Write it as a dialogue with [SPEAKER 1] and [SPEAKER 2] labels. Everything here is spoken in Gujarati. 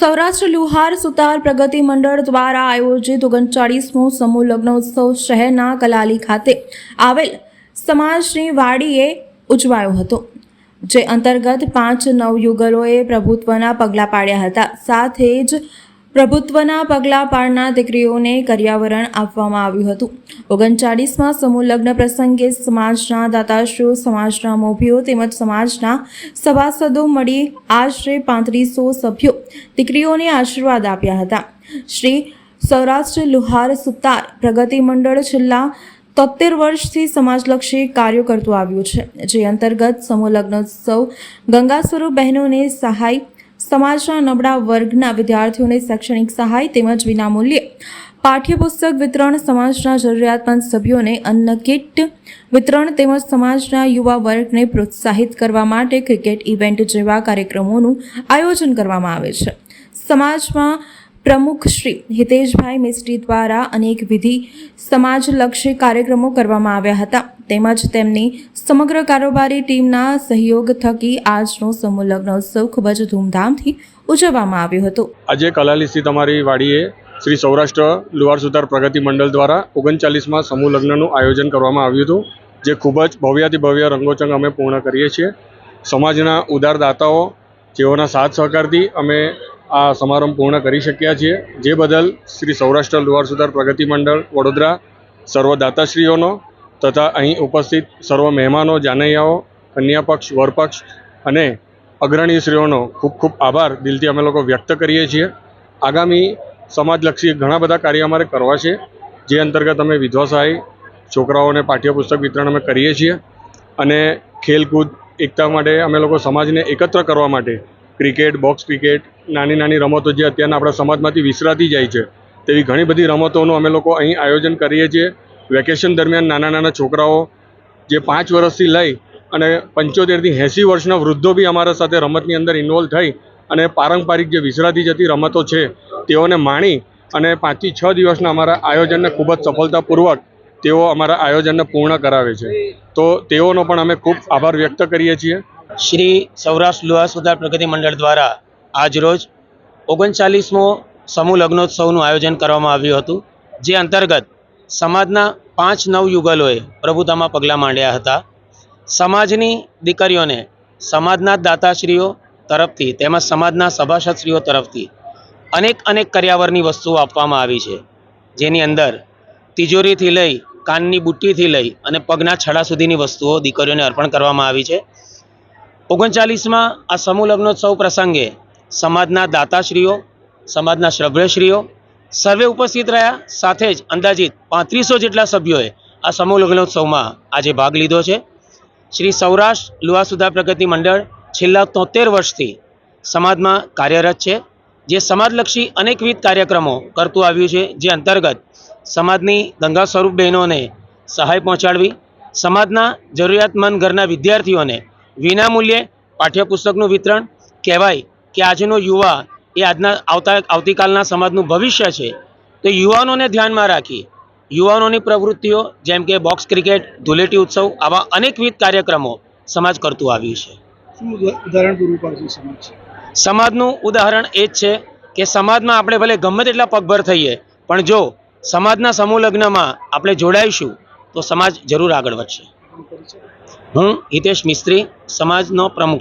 [SPEAKER 1] સૌરાષ્ટ્ર લુહાર સુતાર પ્રગતિ મંડળ દ્વારા આયોજિત ઓગણચાળીસમો સમૂહ લગ્નોત્સવ શહેરના કલાલી ખાતે આવેલ સમાજની વાડીએ ઉજવાયો હતો, જે અંતર્ગત પાંચ નવયુગલોએ પ્રભુત્વના પગલાં પાડ્યા હતા. સાથે જ પ્રભુત્વના પગલાં પાડનાર દીકરીઓને કર્યાવરણ આપવામાં આવ્યું હતું. ઓગણચાળીસમાં સમૂહ લગ્ન પ્રસંગે સમાજના દાતાશ્રીઓ, સમાજના મોભીઓ તેમજ સમાજના સભાસદો મળી આશરે પાંત્રીસો સભ્યો દીકરીઓને આશીર્વાદ આપ્યા હતા. શ્રી સૌરાષ્ટ્ર લુહાર સુતાર પ્રગતિ મંડળ છેલ્લા તોતેર વર્ષથી સમાજલક્ષી કાર્યો કરતું આવ્યું છે. જે અંતર્ગત સમૂહ લગ્નોત્સવ ગંગા સ્વરૂપ બહેનોને સહાય સમાજના નબળા વર્ગના વિદ્યાર્થીઓને શૈક્ષણિક સહાય તેમજ વિનામૂલ્યે પાઠ્યપુસ્તક વિતરણ સમાજના જરૂરિયાતમંદ સભ્યોને અન્ન કિટ વિતરણ તેમજ સમાજના યુવા વર્ગને પ્રોત્સાહિત કરવા માટે ક્રિકેટ ઇવેન્ટ જેવા કાર્યક્રમોનું આયોજન કરવામાં આવે છે. સમાજમાં પ્રમુખ શ્રી હિતેશભાઈ મિસ્ત્રી દ્વારા અનેક વિધિ સમાજલક્ષી કાર્યક્રમો કરવામાં આવ્યા હતા. તેમજ તેમની સમગ્ર કારોબારી ટીમના સહયોગ થકી આજનો સમૂહ લગ્નોત્સવ ખૂબ જ ધૂમધામથી ઉજવવામાં આવ્યો હતો.
[SPEAKER 2] આજે કલાલીસી તમારી વાડીએ શ્રી સૌરાષ્ટ્ર લુહાર સુધાર પ્રગતિ મંડળ દ્વારા ઓગણચાલીસમાં સમૂહ લગ્નનું આયોજન કરવામાં આવ્યું હતું, જે ખૂબ જ ભવ્યાથી ભવ્ય રંગોચંગ અમે પૂર્ણ કરીએ છીએ. સમાજના ઉદારદાતાઓ, જેઓના સાથ સહકારથી અમે આ સમારંભ પૂર્ણ કરી શક્યા છીએ. જે બદલ શ્રી સૌરાષ્ટ્ર લુહાર સુધાર પ્રગતિ મંડળ, વડોદરા સર્વ દાતાશ્રીઓનો તથા અહીં ઉપસ્થિત સર્વ મહેમાનો, જાનૈયાઓ કન્યા પક્ષ વરપક્ષ અને અગ્રણીશ્રીઓનો ખૂબ ખૂબ આભાર. દિલથી અમે લોકો વ્યક્ત કરીએ છીએ. આગામી સમાજલક્ષી ઘણા બધા કાર્ય અમારે કરવા છે, જે અંતર્ગત અમે વિધવા સહાય છોકરાઓને પાઠ્યપુસ્તક વિતરણ અમે કરીએ છીએ અને ખેલકૂદ, એકતા માટે અમે લોકો સમાજને એકત્ર કરવા માટે ક્રિકેટ, બોક્સ ક્રિકેટ, નાની નાની રમતો જે અત્યારના આપણા સમાજમાંથી વિસરાતી જાય છે, તેવી ઘણી બધી રમતોનું અમે લોકો અહીં આયોજન કરીએ છીએ. વેકેશન દરમિયાન નાના નાના છોકરાઓ જે પાંચ વર્ષથી લઈ અને પંચોતેરથી એંસી વર્ષના વૃદ્ધો બી અમારા સાથે રમતની અંદર ઇન્વોલ્વ થઈ અને પારંપરિક જે વિસરાતી જતી રમતો છે, તેઓને માણી અને પાંચથી છ દિવસના અમારા આયોજનને ખૂબ જ સફળતાપૂર્વક તેઓ અમારા આયોજનને પૂર્ણ કરાવે છે. તો તેઓનો પણ અમે ખૂબ આભાર વ્યક્ત કરીએ છીએ.
[SPEAKER 3] શ્રી સૌરાષ્ટ્ર લુહાર સુધાર પ્રગતિ મંડળ દ્વારા આજરોજ ઓગણચાલીસમો સમૂહ લગ્નોત્સવનું આયોજન કરવામાં આવ્યું હતું, જે અંતર્ગત સમાજના પાંચ નવ યુગલોએ પ્રભુતામાં પગલાં માંડ્યા હતા. સમાજની દીકરીઓને સમાજના દાતાશ્રીઓ તરફથી તેમજ સમાજના સભાસદશ્રીઓ તરફથી અનેક અનેક કર્યાવરની વસ્તુઓ આપવામાં આવી છે. જેની અંદર તિજોરીથી લઈ, કાનની બુટ્ટીથી લઈ અને પગના છડા સુધીની વસ્તુઓ દીકરીઓને અર્પણ કરવામાં આવી છે. ઓગણચાલીસમાં આ સમૂહ લગ્નોત્સવ પ્રસંગે સમાજના દાતાશ્રીઓ, સમાજના શ્રભ્યશ્રીઓ સર્વે ઉપસ્થિત રહ્યા, સાથે જ અંદાજિત પાંત્રીસો જેટલા સભ્યોએ આ સમૂહ લગ્નોત્સવમાં આજે ભાગ લીધો છે. શ્રી સૌરાષ્ટ્ર લુવા સુધા પ્રગતિ મંડળ છેલ્લા તોતેર વર્ષથી સમાજમાં કાર્યરત છે, જે સમાજલક્ષી અનેકવિધ કાર્યક્રમો કરતું આવ્યું છે, જે અંતર્ગત સમાજની ગંગા સ્વરૂપ બહેનોને સહાય પહોંચાડવી, સમાજના જરૂરિયાતમંદ ઘરના વિદ્યાર્થીઓને વિનામૂલ્યે પાઠ્યપુસ્તકનું વિતરણ કહેવાય કે આજનો યુવા એ આજના આવતા આવતીકાલના સમાજનું ભવિષ્ય છે. તો યુવાનોને ધ્યાનમાં રાખી યુવાનોની પ્રવૃત્તિઓ જેમ કે બોક્સ ક્રિકેટ ધૂળેટી ઉત્સવ આવા અનેકવિધ કાર્યક્રમો સમાજ કરતું આવ્યું છે.
[SPEAKER 4] ઉદાહરણ પૂરું પાડશે સમાજ?
[SPEAKER 3] સમાજનું ઉદાહરણ એ જ છે કે સમાજમાં આપણે ભલે ગમે તેટલા પગભર થઈએ પણ જો સમાજના સમૂહ લગ્નમાં આપણે જોડાઈશું તો સમાજ જરૂર આગળ વધશે. હું હિતેશ મિસ્ત્રી સમાજનો પ્રમુખ